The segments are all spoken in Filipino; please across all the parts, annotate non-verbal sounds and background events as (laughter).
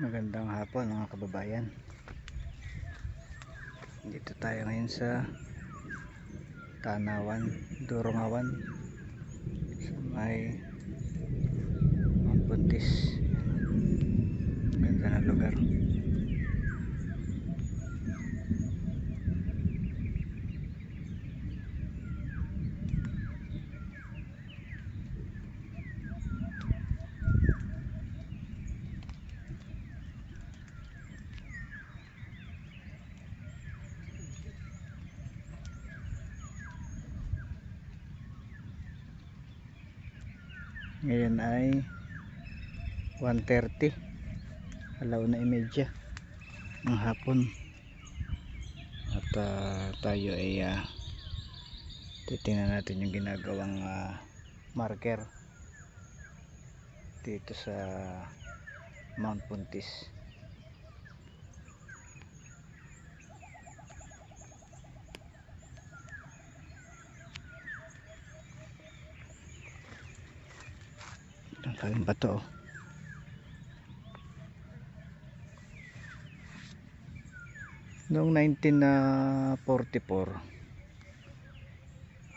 Magandang hapon mga kababayan. Dito tayo ngayon sa Tanawan, Durongawan sa may Mampuntis. Ganda na lugar. Ngayon ay 1.30 alaw na imedya ng hapon. At ah, tayo ay ah, titingnan natin yung ginagawang ah, marker dito sa Mount Puntis ang kaling bato oh. Noong 1944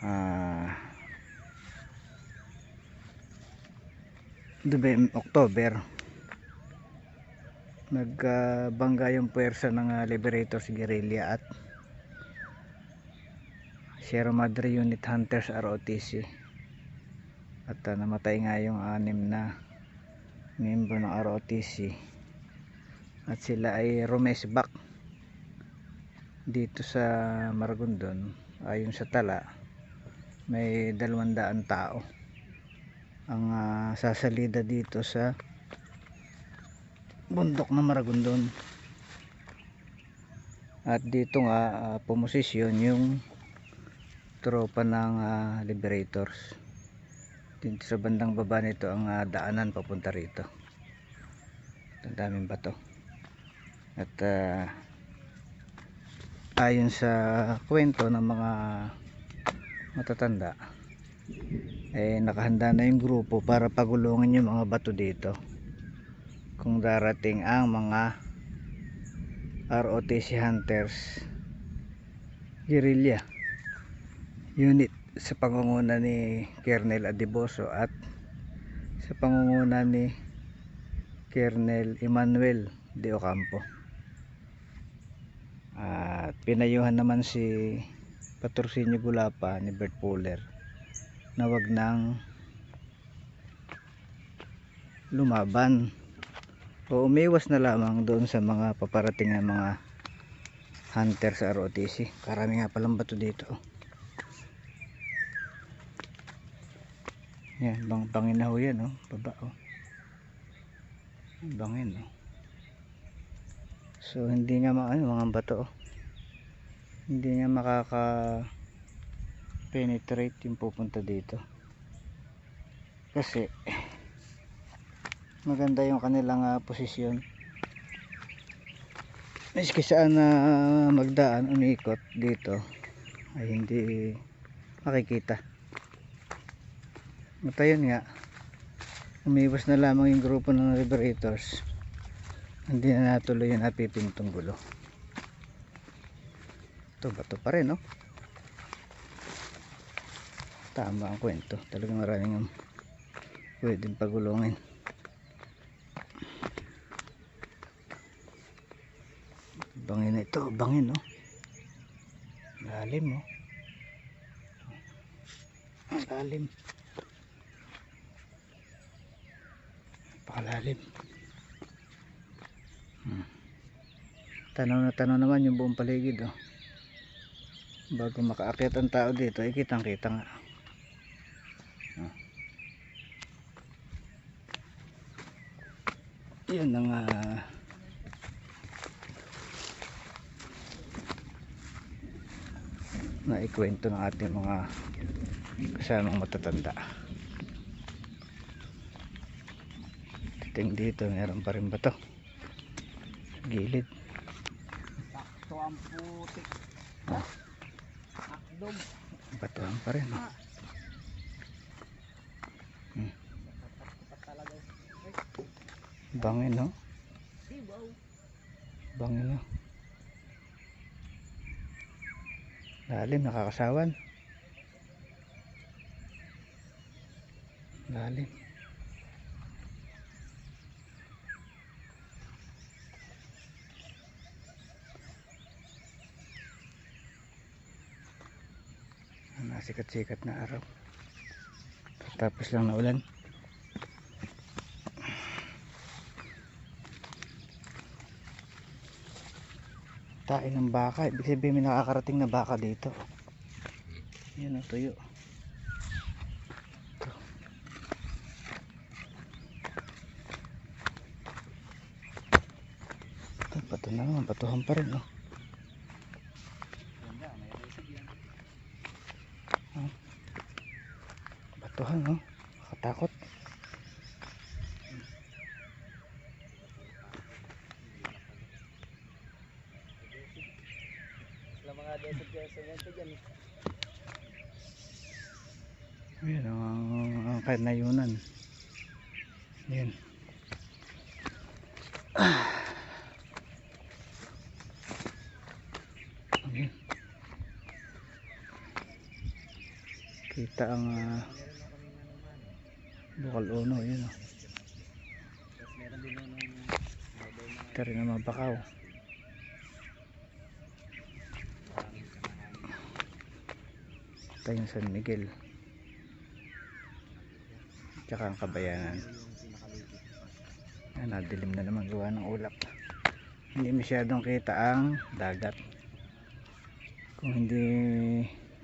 ah Dube- October nagbangga yung puwersa ng ah, Liberators Guerrilla at Sierra Madre Unit Hunters ROTC at ah, namatay nga yung anim na membro ng ROTC at sila ay rumesbak dito sa Maragondon ayon sa tala may dalawandaan tao ang ah, sasalida dito sa bundok na Maragondon at dito nga ah, pumosisyon yung tropa ng ah, Liberators dito sa bandang baba nito ang ah, daanan papunta rito. Ang daming bato. At ah, ayon sa kwento ng mga matatanda eh nakahanda na yung grupo para pagulungin yung mga bato dito kung darating ang mga ROTC hunters guerrilla unit sa pangunguna ni Colonel Adiboso at sa pangunguna ni Colonel Emmanuel de Ocampo. At pinayuhan naman si Patrocinio Gulapa ni Bert Fuller na wag nang lumaban o umiwas na lamang doon sa mga paparating na mga hunter sa ROTC karami nga palang bato dito yan bang bangin na ho yan oh. baba oh. bangin oh. so hindi nga ma- ano, mga bato oh. hindi nga makaka penetrate yung pupunta dito kasi maganda yung kanilang ah, posisyon Miski saan na magdaan umiikot dito ay hindi makikita at ayun nga umiwas na lamang yung grupo ng liberators hindi na natuloy yung napipintong gulo. Ito bato pa rin no? Tama ang kwento. Talagang maraming pwedeng pagulungin bangin na ito bangin no? Lalim oh ang lalim napakalalim hmm. tanaw na tanaw naman yung buong paligid oh. Bago makaakyat ang tao dito ay kitang kita nga. Oh. yun ang ah, naikwento ng ating mga kasamang matatanda titing dito meron pa rin ba to gilid Sakto ang putik. Ah. Batuhan pa rin oh. Hmm. Pa talaga. bangin no. Bangin na. Lalim, nakakasawan. Lalim. Nasikat-sikat na araw. Tapos lang na ulan. Tae ng baka. Ibig sabihin may nakakarating na baka dito. Yan ang tuyo. Ito. Pato na. Patuhan pa rin. Oh. Ganda, may resig yan. Batuhan, oh. Makatakot. Wala mga desig kaya sa ganito dyan. eh. Yan ang, ang kanayunan. Yan. Ayan. Kita ang ah, bukal uno. Oh. Nung model na Ito rin mga bakaw. Ito yung San Miguel. Tsaka ang kabayanan. Yan, nadilim na naman gawa ng ulap. Hindi masyadong kita ang dagat. Kung hindi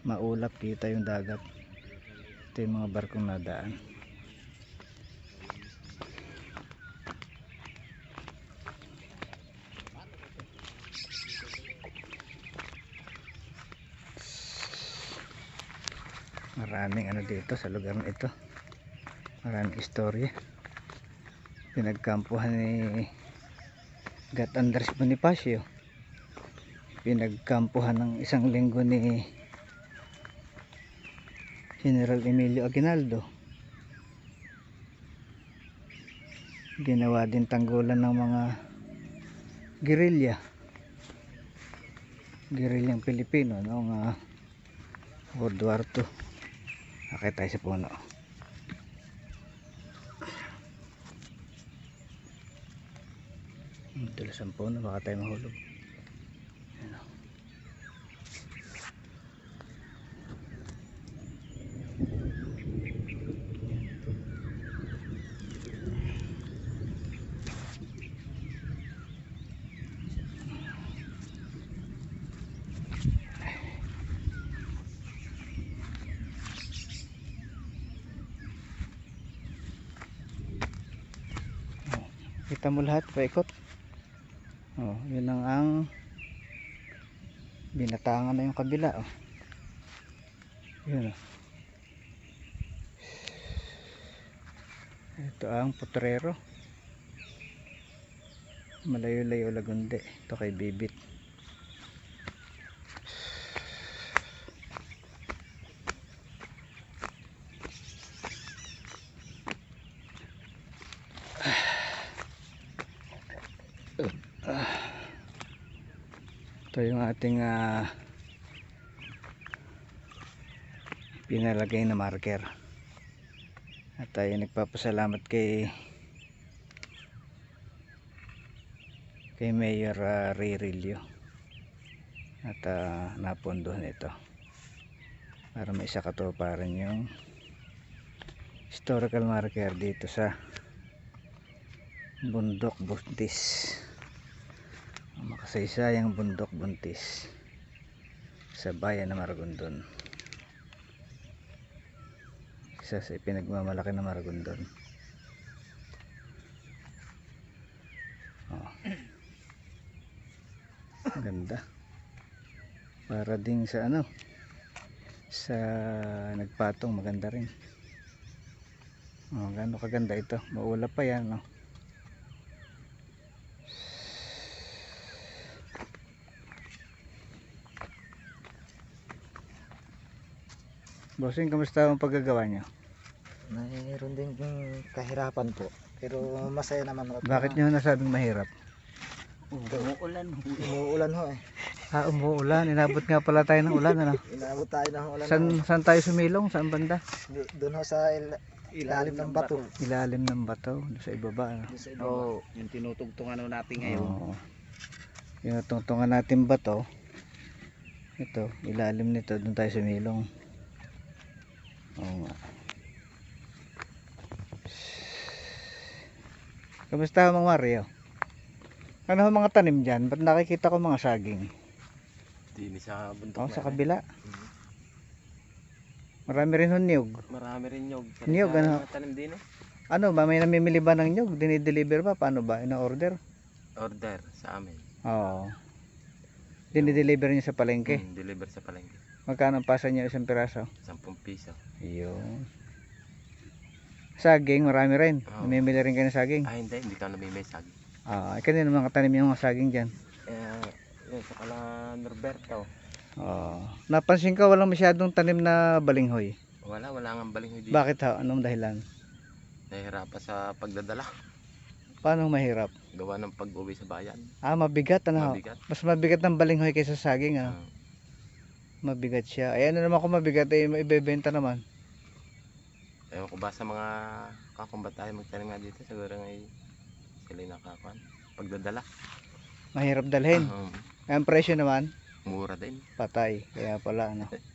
maulap, kita yung dagat. Ito yung mga barkong nadaan. Maraming ano dito sa lugar na ito. Maraming istorya. Pinagkampuhan ni Gat Andres Bonifacio. Pinagkampuhan ng isang linggo ni General Emilio Aguinaldo. Ginawa din tanggulan ng mga gerilya gerilyang Pilipino noong uh, World War II akit tayo sa puno Dulas ang puno, baka tayo mahulog. Kita mo lahat, paikot. Oh, yun ang ang binatangan na yung kabila oh. Yun oh. Ito ang putrero. Malayo-layo lagundi. Ito kay Bibit. Ating ah, pinalagay na marker. At tayo nagpapasalamat kay kay Mayor uh, Ray Rillo. At uh, napunduhan ito. Para may isa katuparan yung historical marker dito sa bundok buntis makasaysayang bundok buntis sa bayan ng Maragondon. Isa sa pinagmamalaki ng Maragondon. Oh. Ganda. Para ding sa ano sa nagpatong maganda rin. Oh, gano'n kaganda ito? Maulap pa yan no? Bossing, kamusta ang paggagawa nyo? Mayroon din kahirapan po. Pero masaya naman ako. Bakit nyo nasabing mahirap? Umuulan. Umuulan ho eh. Ah, umuulan. Inabot nga pala tayo ng ulan. Ano? Inabot tayo ng ulan. San, saan tayo sumilong? Saan banda? Do- Doon ho sa il- ilalim ng bato. Ilalim ng bato. Doon sa ibaba. Ano? Doon sa ibaba. Oo, yung tinutugtungan na natin ngayon. Oo. Yung natungtungan natin bato. Ito, ilalim nito. Doon tayo sumilong. Oo nga. Kamusta mga Mario? Ano mga tanim dyan? Ba't nakikita ko mga saging? Dini sa bundok Oh, sa kabila. Marami rin hon niyog. Marami rin. Niyog, Kaya ano? Tanim din eh. Ano ba? May namimili ba ng niyog? Dinideliver ba? Paano ba? Ina-order? Order sa amin. Oo. Dinideliver niyo sa palengke? Hmm, deliver sa palengke. Magkano ang pasa niyo isang piraso? 10 piso. Yun. Saging, marami rin. Oo. Namimili rin kayo ng saging. Ah, hindi. Hindi ka namimay sagi. Ah, uh, kanino mga tanim yung mga saging dyan? Eh, yun, sa kala Norberto. Oo. Napansin ko walang masyadong tanim na balinghoy. Wala, wala nga baling dito. Bakit ha? Anong dahilan? Nahihirapan sa pagdadala. Paano mahirap? Gawa ng pag-uwi sa bayan. Ah, mabigat ano? Mabigat. Mas mabigat ng balinghoy kaysa saging ano? Ah, Mabigat siya. Ay ano naman kung mabigat ay ibebenta naman. ewan ko ba sa mga kakumbat tayo magtanim nga dito. Siguro nga eh, sila nakakuan. Pagdadala. Mahirap dalhin. Um, Ang presyo naman, mura din. patay. Kaya pala ano. (laughs)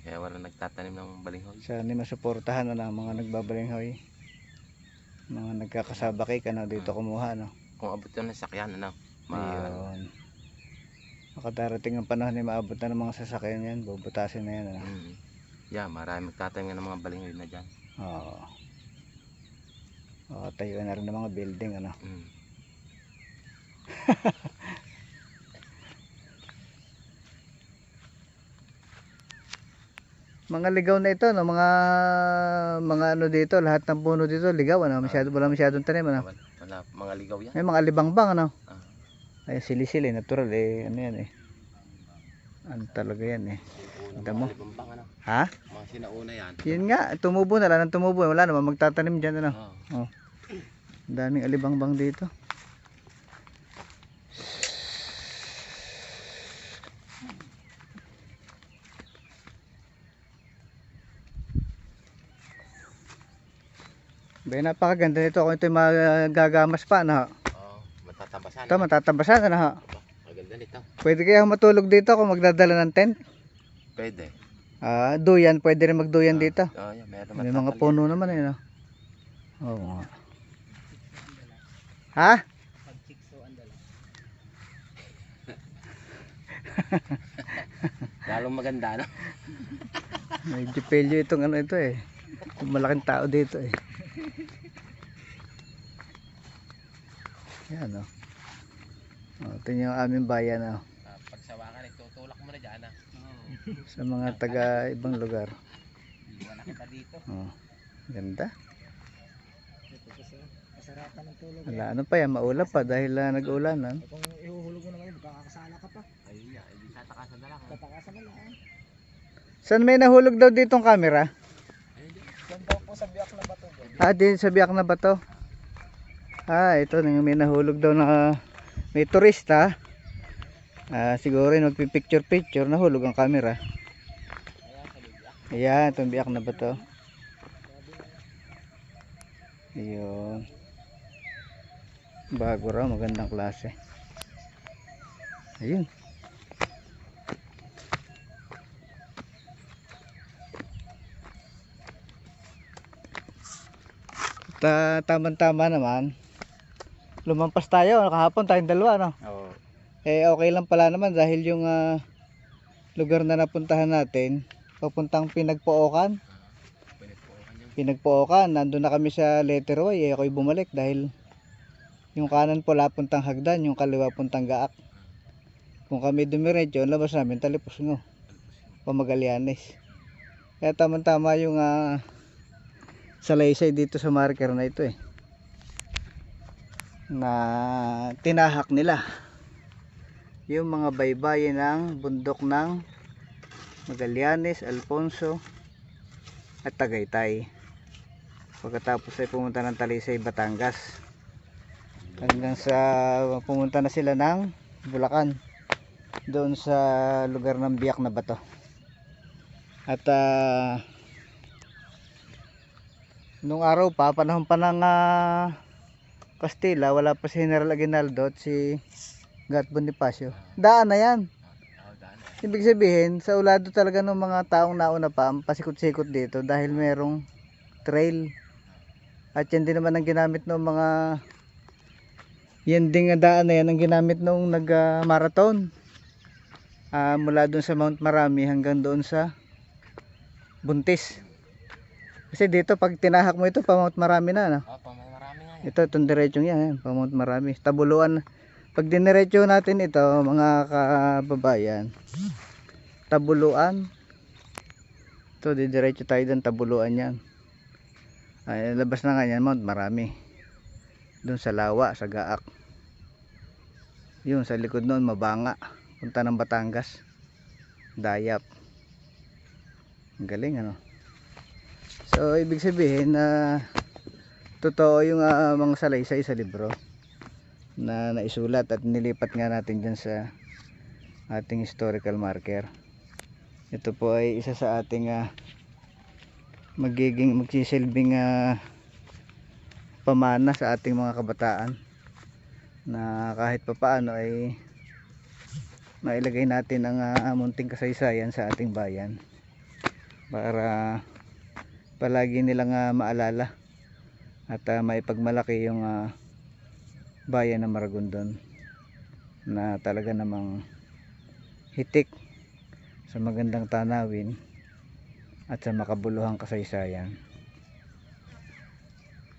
Kaya wala nagtatanim ng balinghoy. Sana masuportahan na ng mga nagbabalinghoy. Mga nagkakasaba cake ano dito kumuha no. Kung abot yun ng sakyan, ano? Ma Ayun. Makadarating ang panahon na maabot na ng mga sasakyan yan, bubutasin na yan. Ano? mm, yeah, marami magtatanim ng mga balinghoy na dyan. Oo. Oo, tayo na rin ng mga building ano. Mm. (laughs) Mga ligaw na ito, no? mga mga ano dito, lahat ng puno dito ligaw ano, masyado wala masyadong tanim ano. Wala, wala, mga ligaw yan. May mga libangbang ano. Ay sili-sili natural eh, ano yan eh. Ano talaga yan eh. Tama mo. ano? Ha? Mga sinauna yan. Yun nga, tumubo na lang, tumubo, wala naman magtatanim diyan ano. Oh. Ang daming alibangbang dito. Bay, napakaganda nito kung ito magagamas pa, ano? Oh, matatabasan. Ito, matatabasan, ano? Aba, Maganda nito. Pwede kaya matulog dito kung magdadala ng tent? Pwede. Ah, duyan, pwede rin magduyan dito. Oh, yeah, meron May mga puno naman eh, no? Oo nga. Ha? Lalong maganda, ano? Medyo pelyo itong ano ito eh. Malaking tao dito eh. Yan o. Ito yung aming bayan oh. Ah, pag sawakan, itutulak mo na dyan, ah. (laughs) Sa mga taga ibang lugar. Iwan na kita dito. Oh. Ganda. Masarapan ng tulog. Wala ano pa yan, maulap pa dahil uh, nag-ulanan. Eh, Kung ihuhulog mo na ngayon, magkakasala ka pa. Ayun nga, hindi tatakasan na lang. ah. Tatakasan mo lang. Saan may nahulog daw ditong camera? Yan daw po sa biyak na bato. Ah, din sa biyak na ba to? Ah, ito nang may nahulog daw na may turista. Ah, siguro yung magpipicture picture nahulog ang camera. Ayan, itong biyak na ba to? Ayun. Bago raw, magandang klase. Ayun. Ta tamang-tama naman. Lumampas tayo, kahapon tayong dalawa, no? Oo. Eh okay lang pala naman dahil yung ah, lugar na napuntahan natin, papuntang Pinagpookan. Kanyang. Pinagpookan, nandun na kami sa Letteroy, eh ako'y bumalik dahil yung kanan pula puntang Hagdan, yung kaliwa puntang Gaak. Kung kami dumiretso, ang labas namin talipos ngo, Pamagalianes. Kaya tama-tama yung ah, salaysay dito sa marker na ito eh. Na tinahak nila yung mga baybayin ng bundok ng Magallanes, Alfonso at Tagaytay. Pagkatapos ay pumunta ng Talisay, Batangas. hanggang sa pumunta na sila ng Bulacan doon sa lugar ng biyak na bato at ah, nung araw pa panahon pa ng ah, Kastila wala pa si General Aguinaldo at si Gat Bonifacio daan na yan. Ibig sabihin, sa ulado talaga ng mga taong nauna pa, ang pasikot-sikot dito dahil merong trail. At yan din naman ang ginamit ng mga yan din nga daan na yan ang ginamit nung nag-marathon. Ah, mula doon sa Mount Marami hanggang doon sa Buntis. Kasi dito pag tinahak mo ito pa Mount Marami na, no? Oh, pa may marami nga. Ito, itong diretsong yan, yan, pa Mount Marami. Tabuluan. Pag diniretso natin ito, mga kababayan, tabuluan. Ito, didiretso tayo doon, tabuluan yan. Ay, labas na nga yan, Mount Marami. Doon sa Lawa, sa Gaak. Yun, sa likod noon, Mabanga. Punta ng Batangas. Dayap. Ang galing, ano? So, ibig sabihin na totoo yung ah, mga salaysay sa libro na naisulat at nilipat nga natin dyan sa ating historical marker. Ito po ay isa sa ating ah, magiging magsisilbing ah, pamana sa ating mga kabataan na kahit papaano ay mailagay natin ang ah, munting kasaysayan sa ating bayan para palagi nilang ah, maalala at uh, maipagmalaki yung ah, bayan ng Maragondon na talaga namang hitik sa magandang tanawin at sa makabuluhang kasaysayan.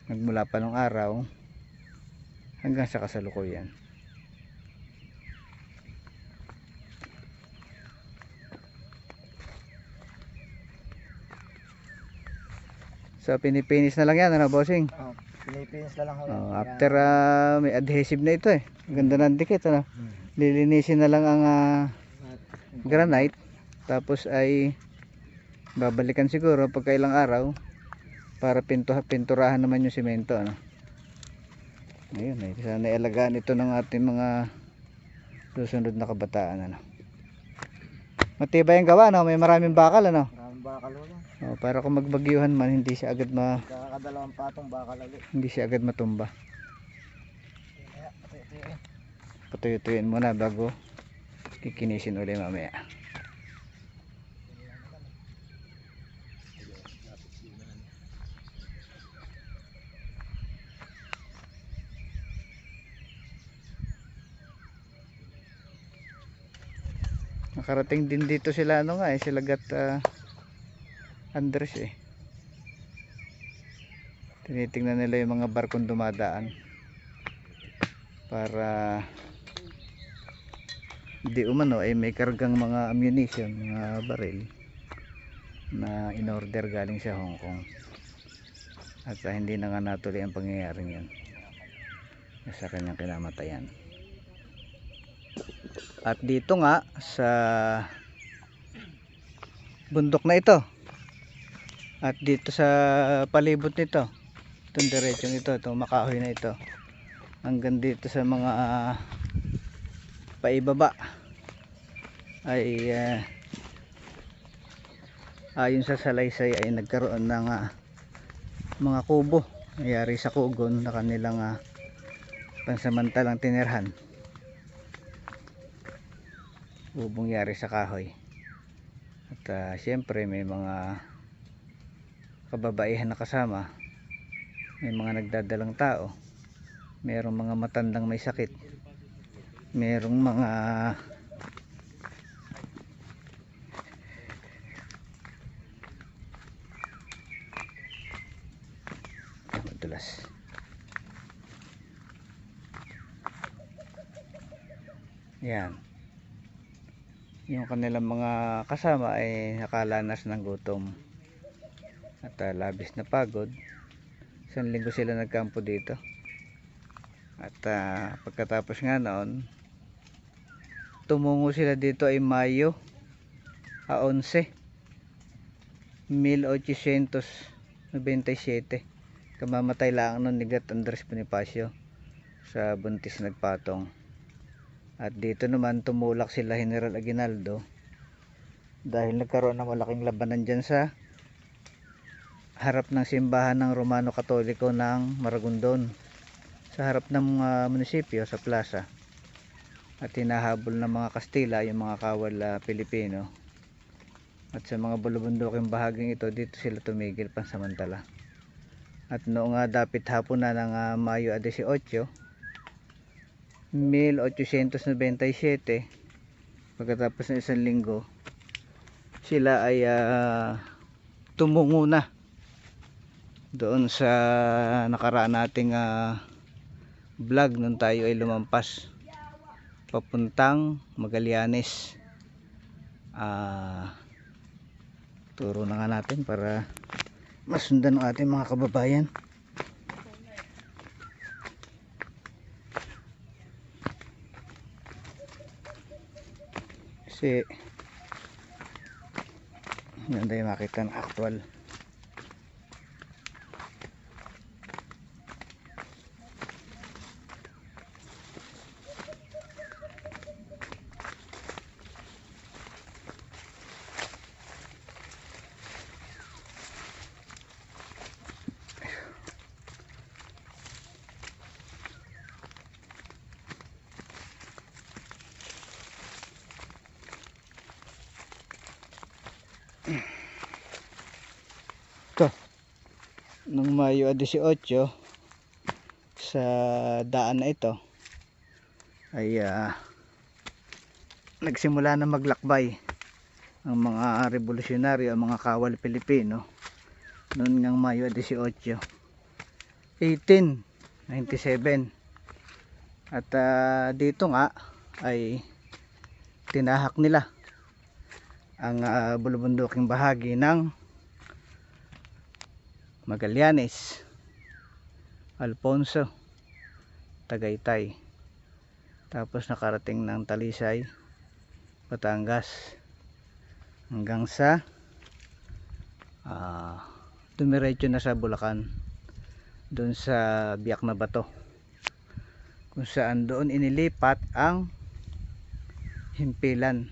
Nagmula pa nung araw hanggang sa kasalukuyan so pinipinis na lang yan ano bossing Oh, Philippines na lang ho. Oh, after ah, may adhesive na ito eh. Ganda ng dikit ano. Hmm. Lilinisin na lang ang ah, granite tapos ay babalikan siguro pagka ilang araw para pinto pinturahan naman yung semento ano. Ayun, eh, sana ialagaan ito ng ating mga susunod na kabataan ano. Matibay ang gawa no, may maraming bakal ano. Maraming bakal ho. Oh, para kung magbagyuhan man hindi siya agad ma Kakadalawang patong bakal ulit. hindi siya agad matumba. Patuyutuyin muna bago kikinisin uli mamaya. Nakarating din dito sila ano nga eh, sila gat ah, Andres eh. Tinitingnan nila yung mga barkong dumadaan para di umano ay may kargang mga ammunition, mga baril na in-order galing sa Hong Kong. At ah, hindi na nga natuloy ang pangyayaring yun sa kanyang kinamatayan. At dito nga sa bundok na ito at dito sa palibot nito itong diretsong ito, itong makahoy na ito hanggang dito sa mga ah, paibaba ay ah, ayon sa salaysay ay nagkaroon ng ah, mga kubo nangyari sa kugon na kanilang ah, pansamantalang tinirhan. Kubong yari sa kahoy. At ah, syempre may mga kababaihan na kasama. May mga nagdadalang tao. Merong mga matandang may sakit. Merong mga madulas. Yan. Yung kanilang mga kasama ay nakalanas ng gutom at ah, labis na pagod. Isang linggo sila nagkampo dito. At ah, pagkatapos nga noon tumungo sila dito ay Mayo a 11 1897 kamamatay lang noon ni Gat Andres Bonifacio sa buntis nagpatong. At dito naman tumulak sila General Aguinaldo dahil nagkaroon ng malaking labanan dyan sa harap ng simbahan ng Romano Katoliko ng Maragondon sa harap ng mga munisipyo sa plaza. At hinahabol ng mga Kastila yung mga kawal Pilipino. At sa mga bulubunduking bahaging ito dito sila tumigil pansamantala. At noong nga dapit hapon na ng ah, Mayo 18 1897 pagkatapos ng isang linggo sila ay ah, tumungo na doon sa nakaraan nating ah, vlog nung tayo ay lumampas papuntang Magallanes. Ah turo na nga natin para masundan ng ating mga kababayan. Kasi tayo makita ng actual nung Mayo 18 sa daan na ito ay ah, nagsimula na maglakbay ang mga revolusyonaryo ang mga kawal Pilipino noon ngang Mayo 18 1897 at ah, dito nga ay tinahak nila ang uh, bulubunduking bahagi ng Magallanes, Alfonso, Tagaytay. Tapos nakarating ng Talisay, Batangas. Hanggang sa ah dumiretso na sa Bulacan doon sa Biak na Bato. Kung saan doon inilipat ang himpilan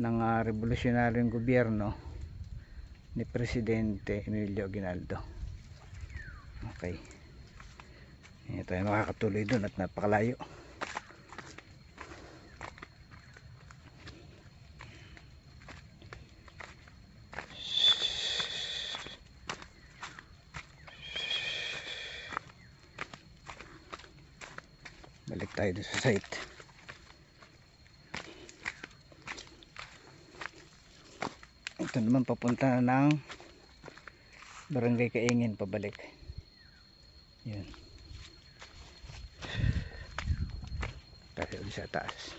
ng uh, revolusyonaryong gobyerno ni Presidente Emilio Aguinaldo. Okay. Hindi tayo makakatuloy doon at napakalayo. Balik tayo doon sa site ito naman papunta ng barangay Kaingin pabalik yun tayo ulit sa taas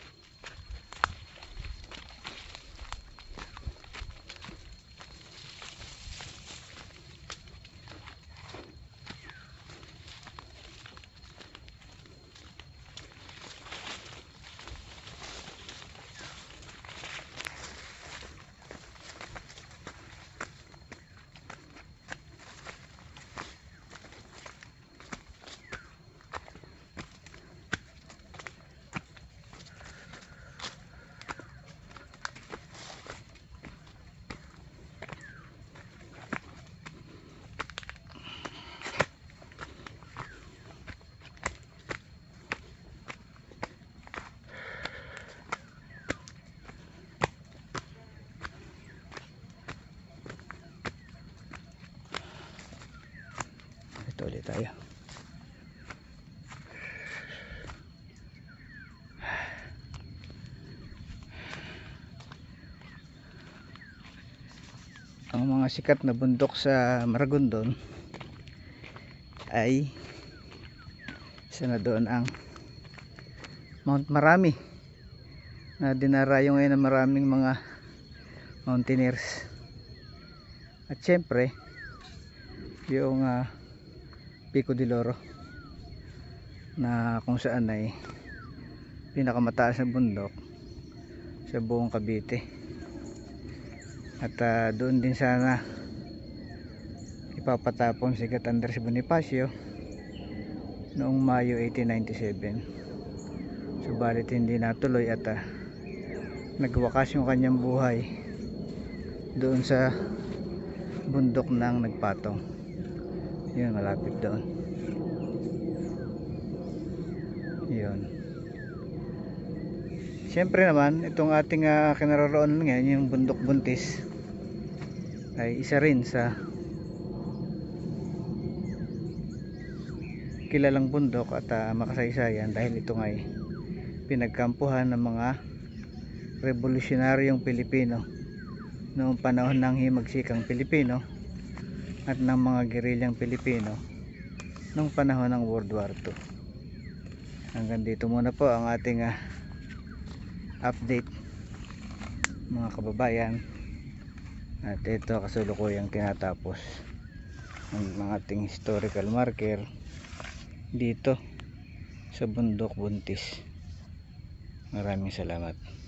ulit tayo ang mga sikat na bundok sa Maragondon ay isa na doon ang Mount Marami na dinarayo ngayon ng maraming mga mountaineers. At syempre yung ah, Pico de Loro na kung saan ay pinakamataas na bundok sa buong Cavite. At ah, doon din sana ipapatapon si Gat Andres Bonifacio noong Mayo 1897 subalit hindi natuloy at ah, nagwakas yung kanyang buhay doon sa bundok ng nagpatong yun malapit doon. Yun. Siyempre naman, itong ating uh, kinaroroonan ngayon, yung bundok buntis, ay isa rin sa kilalang bundok at ah, makasaysayan dahil ito ay pinagkampuhan ng mga revolusyonaryong Pilipino noong panahon ng himagsikang Pilipino at ng mga gerilyang Pilipino noong panahon ng World War II. Hanggang dito muna po ang ating ah, update mga kababayan. At ito kasulukuyang tinatapos ang mga ating historical marker dito sa bundok buntis. Maraming salamat